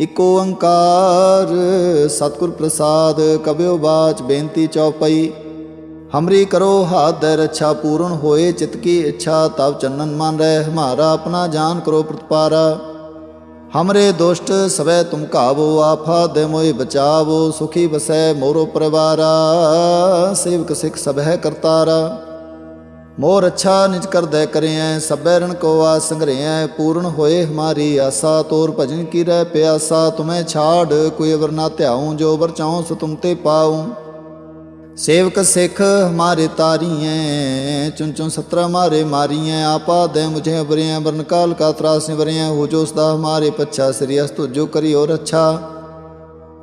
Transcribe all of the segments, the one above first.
ਇਕ ਓੰਕਾਰ ਸਤਿਗੁਰ ਪ੍ਰਸਾਦ ਕਬਿਓ ਬਾਚ, ਬੇਨਤੀ ਚਉਪਈ। ਹਮਰੀ ਕਰੋ ਹਾਥ ਦੇ ਰੱਛਾ, ਪੂਰਨ ਹੋਏ ਚਿਤ ਕੀ ਇੱਛਾ ਤਬ ਚੰਨਨ ਮਨ ਰਹਿ, ਹਮਾਰਾ ਆਪਣਾ ਜਾਨ ਕਰੋ ਪ੍ਰਤਪਾਰਾ। ਹਮਰੇ ਦੁਸ਼ਟ ਸਵੈ ਤੁਮ ਕਾਵੋ ਆਫਾ ਦੇ ਮੋਇ ਬਚਾਵੋ, ਸੁਖੀ ਬਸੈ ਮੋਰੋ ਪਰਿਵਾਰਾ, ਸੇਵਕ ਸਿਖ ਸਭੈ ਕਰਤਾਰਾ। ਮੋਰ ਅੱਛਾ ਨਿਜ ਕਰਦੈ ਕਰਿਐ, ਸਭੈ ਰਣ ਕੋ ਆ ਸੰਗਰਿਐ, ਪੂਰਨ ਹੋਏ ਹਮਾਰੀ ਆਸਾ, ਤੋਰ ਭਜਨ ਕੀ ਰਹਿ ਪਿਆਸਾ, ਤੁਮੈ ਛਾੜ ਕੋਈ ਅਵਰ ਨਾ ਧਿਆਉ, ਜੋ ਵਰ ਚਾਉ ਸੋ ਤੁਮ ਤੇ ਪਾਉ। ਸੇਵਕ ਸਿੱਖ ਹਮਾਰੇ ਤਾਰੀਐ ਚੁਨ ਚੁਨ ਸਤਰਾ ਮਾਰੇ ਮਾਰੀਐ, ਆਪਾ ਦੇ ਮੁਝੇ ਅਬਰਿਐ ਬਰਨ ਕਾਲ ਕਾ ਤਰਾਸ ਨਿਵਰਿਐ, ਹੋ ਜੋ ਸਦਾ ਹਮਾਰੇ ਪੱਛਾ, ਸ੍ਰੀ ਅਸਤੁ ਜੋ ਕਰਿਓ ਰੱਛਾ।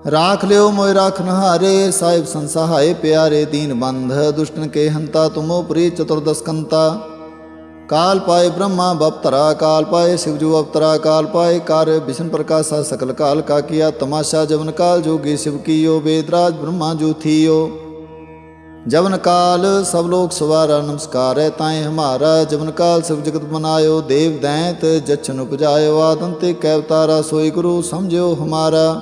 ਰਾਖ ਲਿਓ ਮੋਇ ਰਾਖ ਨਹਾਰੇ ਸਾਹਿਬ ਸੰਸਹਾਏ ਪਿਆਰੇ ਦੀਨ ਬੰਧ ਦੁਸ਼ਟਨ ਕੇ ਹੰਤਾ ਤੁਮੋ ਪ੍ਰੀ ਚਤੁਰਦਸ ਕੰਤਾ ਕਾਲ ਪਾਇ ਬ੍ਰਹਮਾ ਬਪਤਰਾ ਕਾਲ ਪਾਏ ਸਿਵਜੂ ਅਵਤਰਾ ਕਾਲ ਪਾਏ ਕਾਰ ਵਿਸ਼ਨ ਪ੍ਰਕਾਸ਼ਾ ਸਕਲ ਕਾਲ ਕਾ ਕੀਆ ਤਮਾਸ਼ਾ ਜਵਨ ਕਾਲ ਜੋਗੀ ਸਿਵ ਕੀਓ ਵੇਦਰਾਜ ਬ੍ਰਹਮਾ ਜੋ ਥੀਓ ਜਵਨ ਕਾਲ ਸਭ ਲੋਕ ਸਵਾਰਾ ਨਮਸਕਾਰ ਹੈ ਤਾਏ ਹਮਾਰਾ ਜਵਨ ਕਾਲ ਸਭ ਜਗਤ ਬਨਾਇਓ ਦੇਵ ਦੈਂਤ ਜਚਨ ਉਪਜਾਇਓ ਆਦੰਤੇ ਕੈਵਤਾਰਾ ਸੋਈ ਗੁਰੂ ਸਮਝਿਓ ਹਮਾਰਾ